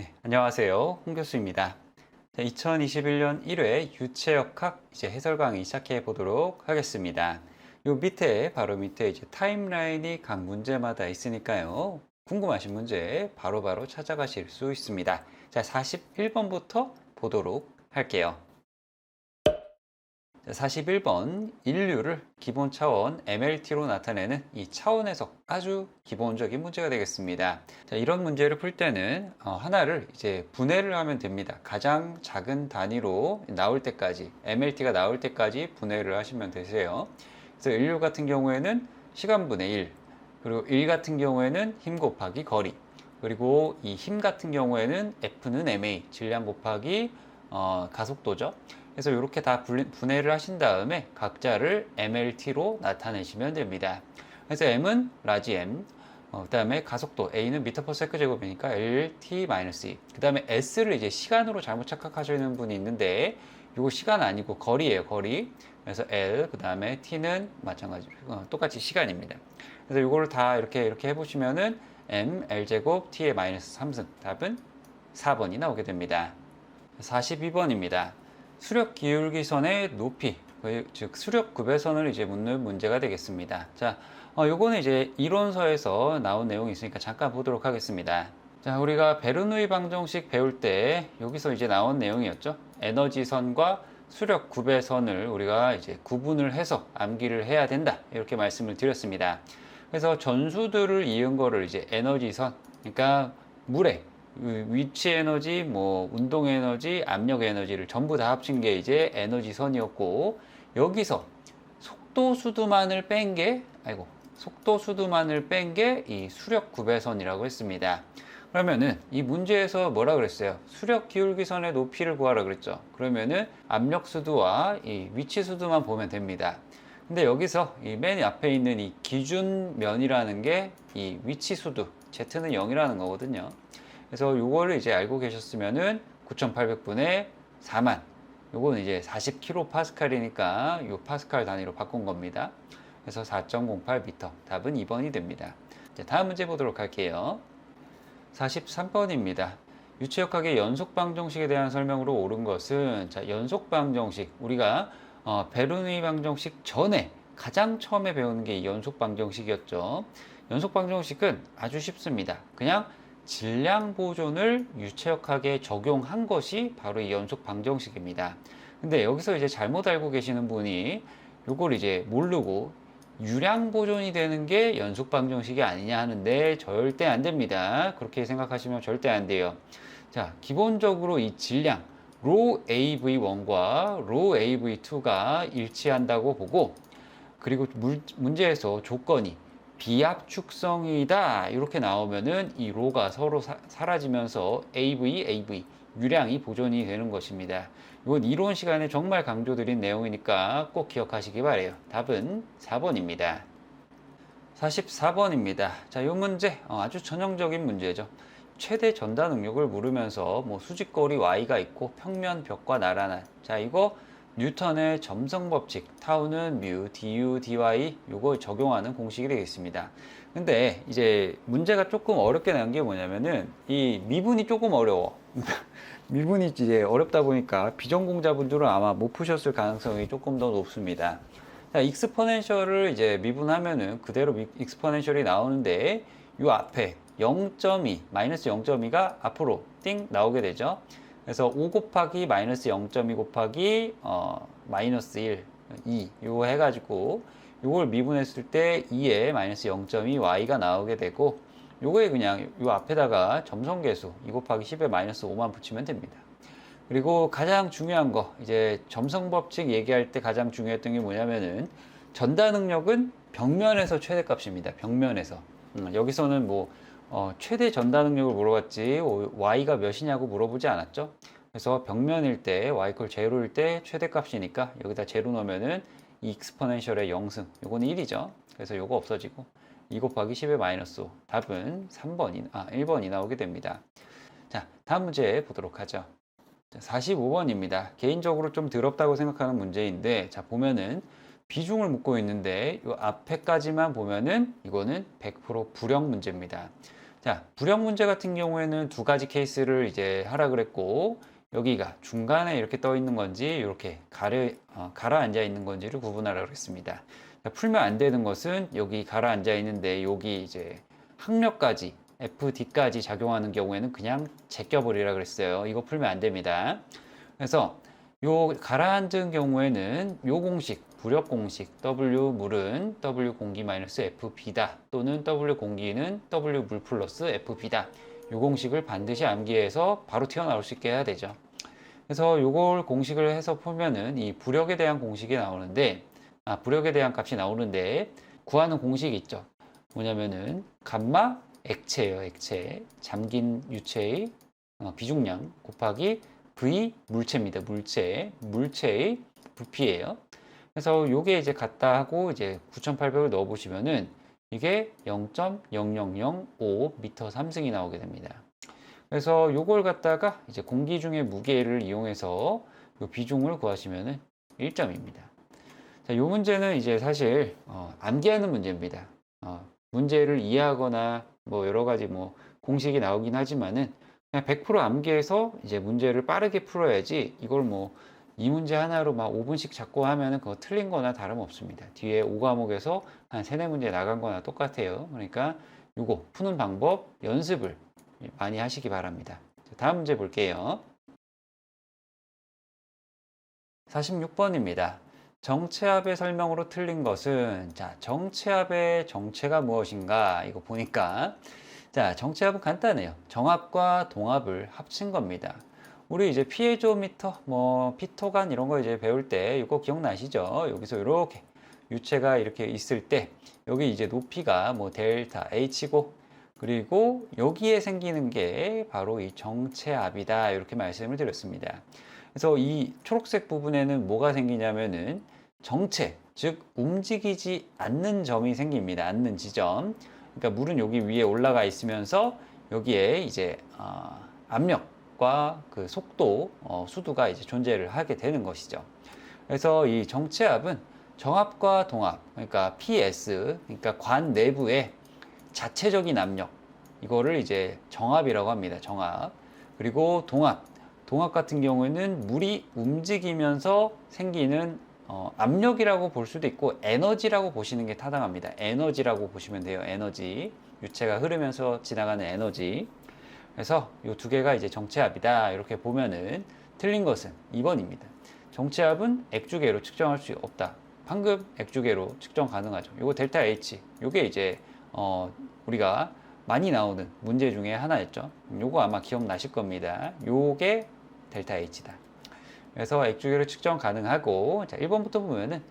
네, 안녕하세요. 홍 교수입니다. 자, 2021년 1회 유체역학 이제 해설 강의 시작해 보도록 하겠습니다. 요 밑에 바로 밑에 이제 타임라인이 각 문제마다 있으니까요. 궁금하신 문제 바로바로 찾아가실 수 있습니다. 자, 41번부터 보도록 할게요. 자, 41번 인류를 기본 차원 MLT로 나타내는 이 차원 해석 아주 기본적인 문제가 되겠습니다. 자, 이런 문제를 풀 때는 어, 하나를 이제 분해를 하면 됩니다. 가장 작은 단위로 나올 때까지 MLT가 나올 때까지 분해를 하시면 되세요. 그래서 인류 같은 경우에는 시간분의 1 그리고 1 같은 경우에는 힘 곱하기 거리 그리고 이 힘 같은 경우에는 F는 ma 질량 곱하기 어, 가속도죠. 그래서 이렇게 다 분해를 하신 다음에 각자를 MLT로 나타내시면 됩니다. 그래서 M은 라지 M, 어, 그 다음에 가속도 A는 미터 퍼 세크 제곱이니까 LT-E. 그 다음에 S를 이제 시간으로 잘못 착각하시는 분이 있는데 이거 시간 아니고 거리예요, 거리. 그래서 L, 그 다음에 T는 마찬가지, 어, 똑같이 시간입니다. 그래서 이거를 다 이렇게 이렇게 해보시면은 M, L 제곱, T의 마이너스 3승. 답은 4번이 나오게 됩니다. 42번입니다. 수력 기울기선의 높이, 즉 수력 급배선을 이제 묻는 문제가 되겠습니다. 자, 어, 요거는 이제 이론서에서 나온 내용이 있으니까 잠깐 보도록 하겠습니다. 자, 우리가 베르누이 방정식 배울 때 여기서 이제 나온 내용이었죠. 에너지선과 수력 구배선을 우리가 이제 구분을 해서 암기를 해야 된다. 이렇게 말씀을 드렸습니다. 그래서 전수들을 이은 거를 이제 에너지선, 그러니까 물에 위치 에너지, 뭐 운동 에너지, 압력 에너지를 전부 다 합친 게 이제 에너지 선이었고 여기서 속도 수두만을 뺀 게 아이고 속도 수두만을 뺀 게 이 수력 구배선이라고 했습니다. 그러면은 이 문제에서 뭐라 그랬어요? 수력 기울기선의 높이를 구하라 그랬죠. 그러면은 압력 수두와 이 위치 수두만 보면 됩니다. 근데 여기서 이 맨 앞에 있는 이 기준면이라는 게 이 위치 수두, Z는 0이라는 거거든요. 그래서 요거를 이제 알고 계셨으면은 9,800분의 4만. 요거는 이제 40kPa이니까 요 파스칼 단위로 바꾼 겁니다. 그래서 4.08m. 답은 2번이 됩니다. 자, 다음 문제 보도록 할게요. 43번입니다. 유체역학의 연속 방정식에 대한 설명으로 옳은 것은 자, 연속 방정식 우리가 어, 베르누이 방정식 전에 가장 처음에 배우는 게 연속 방정식이었죠. 연속 방정식은 아주 쉽습니다. 그냥 질량 보존을 유체역학에 적용한 것이 바로 이 연속 방정식입니다. 근데 여기서 이제 잘못 알고 계시는 분이 요걸 이제 모르고 유량 보존이 되는 게 연속 방정식이 아니냐 하는데 절대 안 됩니다. 그렇게 생각하시면 절대 안 돼요. 자, 기본적으로 이 질량 로 AV1과 로 AV2가 일치한다고 보고 그리고 물, 문제에서 조건이 비압축성이다 이렇게 나오면은 이 로가 서로 사, 라지면서 AV, AV 유량이 보존이 되는 것입니다. 이건 이론 시간에 정말 강조드린 내용이니까 꼭 기억하시기 바래요. 답은 4번입니다. 44번입니다. 자, 이 문제 어, 아주 전형적인 문제죠. 최대 전다 능력을 물으면서 뭐 수직거리 y가 있고 평면 벽과 나란한 자 이거 뉴턴의 점성 법칙 타우는 뮤 du dy 요거 적용하는 공식이 되겠습니다. 근데 이제 문제가 조금 어렵게 난게 뭐냐면은 이 미분이 조금 어려워. 미분이 이제 어렵다 보니까 비전공자분들은 아마 못 푸셨을 가능성이 조금 더 높습니다. 자, 익스포넨셜을 이제 미분하면은 그대로 익스포넨셜이 나오는데 요 앞에 0.2 마이너스 0.2가 앞으로 띵 나오게 되죠. 그래서 5 곱하기 마이너스 0.2 곱하기 어, 마이너스 1, 2 요거 해가지고 요걸 미분했을 때 2에 마이너스 0.2 y가 나오게 되고 요거에 그냥 요 앞에다가 점성계수 2 곱하기 10에 마이너스 5만 붙이면 됩니다. 그리고 가장 중요한 거 이제 점성법칙 얘기할 때 가장 중요했던 게 뭐냐면은 전다 능력은 벽면에서 최대값입니다. 벽면에서 음, 여기서는 뭐 어, 최대 전다 능력을 물어봤지 y가 몇이냐고 물어보지 않았죠. 그래서 벽면일 때 y 콜 제로일 때 최대값이니까 여기다 제로 넣으면은 이 익스포넨셜의 0승 요거는 1이죠. 그래서 요거 없어지고 2 곱하기 10의 마이너스 5 답은 3번이 아 1번이 나오게 됩니다. 자 다음 문제 보도록 하죠. 자, 45번입니다. 개인적으로 좀 더럽다고 생각하는 문제인데 자 보면은 비중을 묻고 있는데 이 앞에까지만 보면은 이거는 100% 불영 문제입니다. 자, 부력 문제 같은 경우에는 두 가지 케이스를 이제 하라 그랬고, 여기가 중간에 이렇게 떠 있는 건지, 이렇게 가르, 어, 가라앉아 있는 건지를 구분하라 그랬습니다. 자, 풀면 안 되는 것은 여기 가라앉아 있는데, 여기 이제 학력까지, FD까지 작용하는 경우에는 그냥 제껴버리라 그랬어요. 이거 풀면 안 됩니다. 그래서 요 가라앉은 경우에는 요 공식, 부력 공식, W 물은 W 공기 마이너스 FB다. 또는 W 공기는 W 물 플러스 FB다. 요 공식을 반드시 암기해서 바로 튀어나올 수 있게 해야 되죠. 그래서 요걸 공식을 해서 풀면은 이 부력에 대한 공식이 나오는데, 아, 부력에 대한 값이 나오는데, 구하는 공식이 있죠. 뭐냐면은, 감마 액체예요, 액체. 잠긴 유체의 어, 비중량 곱하기 V 물체입니다. 물체. 물체의 부피예요. 그래서 요게 이제 같다 하고 이제 9,800을 넣어 보시면은 이게 0.0005 미터 3승이 나오게 됩니다. 그래서 요걸 갖다가 이제 공기 중의 무게를 이용해서 요 비중을 구하시면은 1점입니다. 자, 요 문제는 이제 사실 어, 암기하는 문제입니다. 어, 문제를 이해하거나 뭐 여러 가지 뭐 공식이 나오긴 하지만은 그냥 100% 암기해서 이제 문제를 빠르게 풀어야지 이걸 뭐 이 문제 하나로 막 5분씩 잡고 하면은 그거 틀린 거나 다름없습니다. 뒤에 5과목에서 한 3, 4문제 나간 거나 똑같아요. 그러니까 이거 푸는 방법 연습을 많이 하시기 바랍니다. 다음 문제 볼게요. 46번입니다. 정체압의 설명으로 틀린 것은 자 정체압의 정체가 무엇인가 이거 보니까 자 정체압은 간단해요 정압과 동압을 합친 겁니다 우리 이제 피에조미터 뭐 피토간 이런 거 이제 배울 때 이거 기억나시죠 여기서 이렇게 유체가 이렇게 있을 때 여기 이제 높이가 뭐 델타 H고 그리고 여기에 생기는 게 바로 이 정체압이다 이렇게 말씀을 드렸습니다 그래서 이 초록색 부분에는 뭐가 생기냐면은 정체, 즉 움직이지 않는 점이 생깁니다. 않는 지점. 그러니까 물은 여기 위에 올라가 있으면서 여기에 이제 어, 압력 과 그 속도, 어, 수두가 이제 존재를 하게 되는 것이죠. 그래서 이 정체압은 정압과 동압, 그러니까 PS, 그러니까 관 내부의 자체적인 압력, 이거를 이제 정압이라고 합니다. 정압. 그리고 동압, 동압 같은 경우에는 물이 움직이면서 생기는 어, 압력이라고 볼 수도 있고 에너지라고 보시는 게 타당합니다. 에너지라고 보시면 돼요. 에너지. 유체가 흐르면서 지나가는 에너지. 그래서 이 두 개가 이제 정체압이다. 이렇게 보면은 틀린 것은 2번입니다. 정체압은 액주계로 측정할 수 없다. 방금 액주계로 측정 가능하죠. 이거 델타 H. 이게 이제 어, 우리가 많이 나오는 문제 중에 하나였죠. 요거 아마 기억나실 겁니다. 요게 델타 H다. 그래서 액주계로 측정 가능하고 자 1번부터 보면은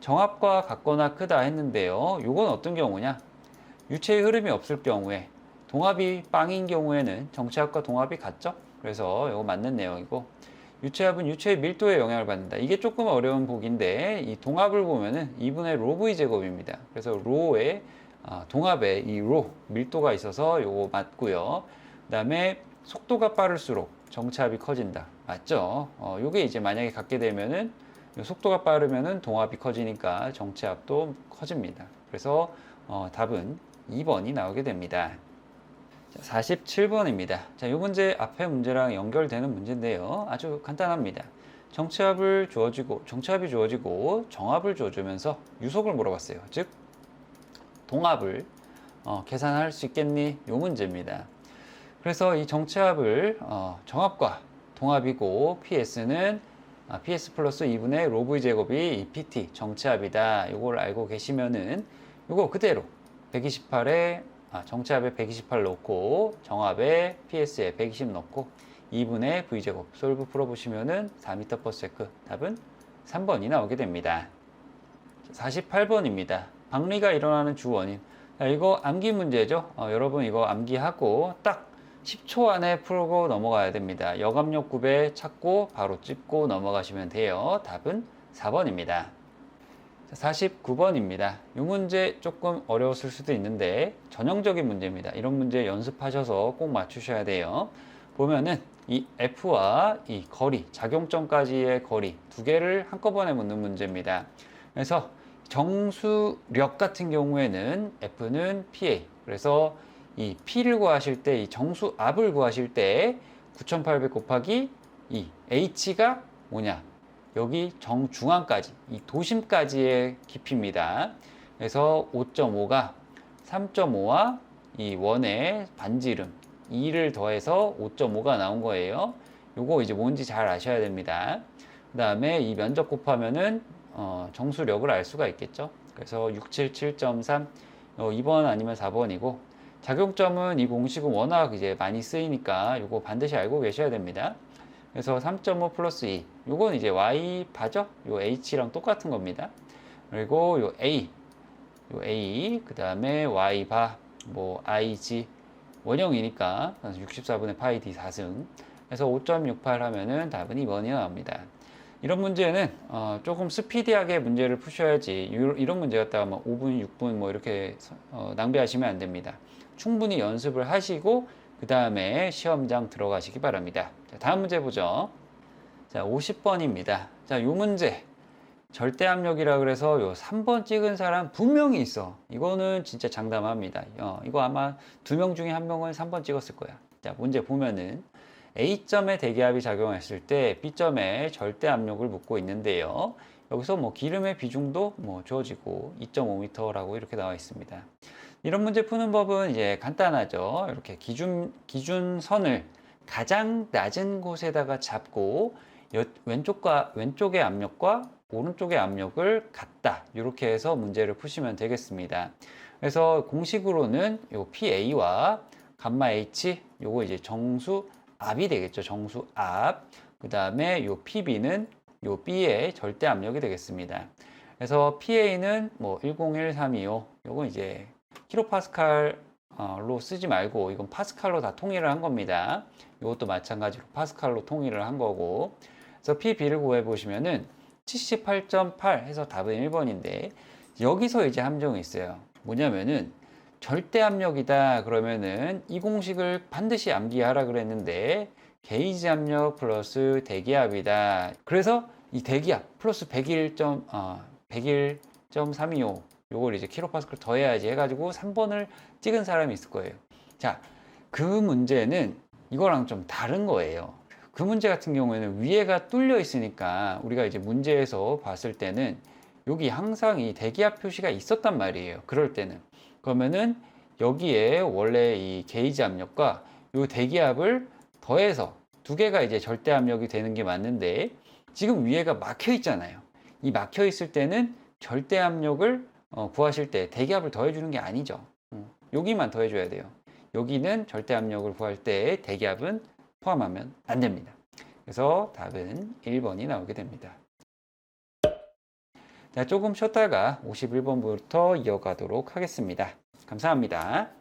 정압과 같거나 크다 했는데요. 요건 어떤 경우냐? 유체의 흐름이 없을 경우에 동압이 빵인 경우에는 정체압과 동압이 같죠? 그래서 이거 맞는 내용이고 유체압은 유체의 밀도에 영향을 받는다. 이게 조금 어려운 보기인데 이 동압을 보면은 2분의 로브의 제곱입니다. 그래서 로의 아, 동압에 이 로 밀도가 있어서 요거 맞고요. 그다음에 속도가 빠를수록 정체압이 커진다. 맞죠? 어, 요게 이제 만약에 갖게 되면은 속도가 빠르면은 동압이 커지니까 정체압도 커집니다. 그래서 어, 답은 2번이 나오게 됩니다. 자, 47번입니다. 자, 이 문제 앞에 문제랑 연결되는 문제인데요. 아주 간단합니다. 정체압을 주어지고 정체압이 주어지고 정압을 주어주면서 유속을 물어봤어요. 즉 동압을 어, 계산할 수 있겠니? 이 문제입니다. 그래서 이 정체압을 어, 정압과 동압이고 PS는 아, PS 플러스 2분의 로브의 제곱이 PT 정체압이다. 이걸 알고 계시면은 이거 그대로 128에 아, 정체압에 128 넣고 정압에 PS에 120 넣고 2분의 V제곱 솔브 풀어보시면은 4m/s 답은 3번이 나오게 됩니다. 48번입니다. 박리가 일어나는 주 원인. 자, 이거 암기 문제죠. 어, 여러분 이거 암기하고 딱 10초 안에 풀고 넘어가야 됩니다. 여감력 굽에 찾고 바로 찍고 넘어가시면 돼요. 답은 4번입니다. 49번입니다. 이 문제 조금 어려웠을 수도 있는데 전형적인 문제입니다. 이런 문제 연습하셔서 꼭 맞추셔야 돼요. 보면은 이 F와 이 거리, 작용점까지의 거리 두 개를 한꺼번에 묻는 문제입니다. 그래서 정수력 같은 경우에는 F는 PA. 그래서 이 P를 구하실 때, 이 정수 압을 구하실 때 9,800 곱하기 이 H가 뭐냐? 여기 정중앙까지, 이 도심까지의 깊이입니다. 그래서 5.5가 3.5와 이 원의 반지름 2를 더해서 5.5가 나온 거예요. 요거 이제 뭔지 잘 아셔야 됩니다. 그 다음에 이 면적 곱하면은 어, 정수력을 알 수가 있겠죠. 그래서 677.3 어, 2번 아니면 4번이고 작용점은 이 공식은 워낙 이제 많이 쓰이니까 요거 반드시 알고 계셔야 됩니다. 그래서 3.5 플러스 2 요건 이제 y 바죠? 요 h랑 똑같은 겁니다. 그리고 요 a 요 a 그 다음에 y 바 뭐 ig 원형이니까 64분의 파이 d 4승 그래서 5.68 하면은 답은 2번이 나옵니다. 이런 문제는 어, 조금 스피디하게 문제를 푸셔야지 유- 이런 문제 갖다가 뭐 5분, 6분 뭐 이렇게 어, 낭비하시면 안 됩니다. 충분히 연습을 하시고 그 다음에 시험장 들어가시기 바랍니다. 자, 다음 문제 보죠. 자, 50번입니다. 자, 요 문제 절대 압력이라 그래서 요 3번 찍은 사람 분명히 있어. 이거는 진짜 장담합니다. 어, 이거 아마 두 명 중에 한 명은 3번 찍었을 거야. 자, 문제 보면은 A점에 대기압이 작용했을 때 B점에 절대 압력을 묻고 있는데요. 여기서 뭐 기름의 비중도 뭐 주어지고 2.5m라고 이렇게 나와 있습니다. 이런 문제 푸는 법은 이제 간단하죠. 이렇게 기준 기준선을 가장 낮은 곳에다가 잡고 여- 왼쪽과 왼쪽의 압력과 오른쪽의 압력을 같다. 이렇게 해서 문제를 푸시면 되겠습니다. 그래서 공식으로는 요 PA와 감마 H 요거 이제 정수 압이 되겠죠. 정수 압. 그다음에 요 PB는 요 B의 절대 압력이 되겠습니다. 그래서 PA는 뭐 101325. 요거 이제 킬로파스칼 로 쓰지 말고 이건 파스칼로 다 통일을 한 겁니다. 이것도 마찬가지로 파스칼로 통일을 한 거고. 그래서 PB를 구해 보시면은 78.8 해서 답은 1번인데 여기서 이제 함정이 있어요. 뭐냐면은 절대 압력이다 그러면은 이 공식을 반드시 암기하라 그랬는데 게이지 압력 플러스 대기압이다. 그래서 이 대기압 플러스 101. 어, 101.325 요걸 이제 킬로파스칼 더해야지 해가지고 3번을 찍은 사람이 있을 거예요. 자, 그 문제는 이거랑 좀 다른 거예요. 그 문제 같은 경우에는 위에가 뚫려 있으니까 우리가 이제 문제에서 봤을 때는 여기 항상 이 대기압 표시가 있었단 말이에요. 그럴 때는. 그러면은 여기에 원래 이 게이지 압력과 요 대기압을 더해서 두 개가 이제 절대 압력이 되는 게 맞는데 지금 위에가 막혀 있잖아요. 이 막혀 있을 때는 절대 압력을 어, 구하실 때 대기압을 더해주는 게 아니죠. 음, 여기만 더해줘야 돼요. 여기는 절대 압력을 구할 때 대기압은 포함하면 안 됩니다. 그래서 답은 1번이 나오게 됩니다. 자, 조금 쉬었다가 51번부터 이어가도록 하겠습니다. 감사합니다.